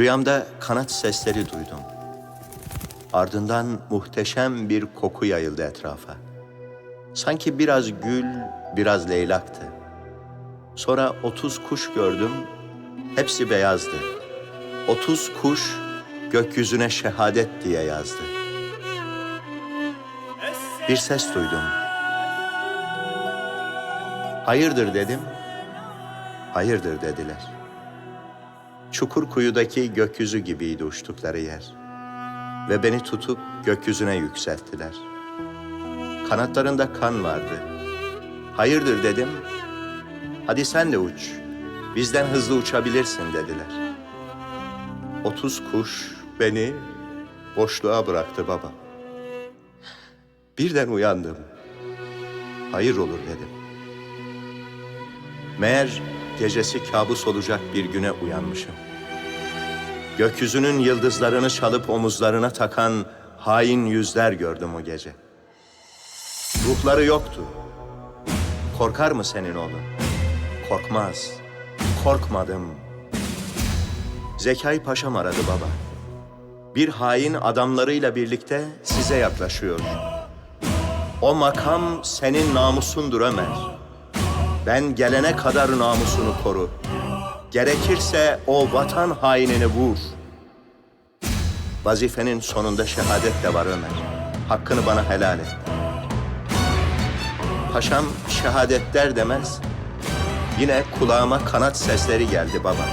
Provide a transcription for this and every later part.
Rüyamda kanat sesleri duydum. Ardından muhteşem bir koku yayıldı etrafa. Sanki biraz gül, biraz leylaktı. Sonra otuz kuş gördüm, hepsi beyazdı. Otuz kuş gökyüzüne şehadet diye yazdı. Bir ses duydum. Hayırdır dedim. Hayırdır dediler. Çukur kuyudaki gökyüzü gibiydi uçtukları yer. Ve beni tutup gökyüzüne yükselttiler. Kanatlarında kan vardı. Hayırdır dedim. Hadi sen de uç. Bizden hızlı uçabilirsin dediler. Otuz kuş beni boşluğa bıraktı baba. Birden uyandım. Hayır olur dedim. Meğer gecesi kabus olacak bir güne uyanmışım. Gökyüzünün yıldızlarını çalıp omuzlarına takan hain yüzler gördüm o gece. Ruhları yoktu. Korkar mı senin oğlun? Korkmaz. Korkmadım. Zekai Paşam aradı baba. Bir hain adamlarıyla birlikte size yaklaşıyor. O makam senin namusundur Ömer. Ben gelene kadar namusunu koru. Gerekirse o vatan hainini vur. Vazifenin sonunda şehadet de var Ömer. Hakkını bana helal et. Paşam şehadet der demez. Yine kulağıma kanat sesleri geldi baba.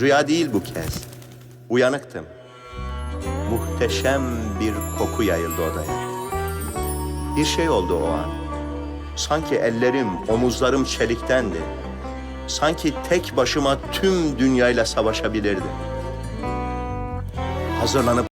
Rüya değil bu kez. Uyanıktım. Muhteşem bir koku yayıldı odaya. Bir şey oldu o an. Sanki ellerim, omuzlarım çeliktendi. Sanki tek başıma tüm dünyayla savaşabilirdim. Hazırlanıp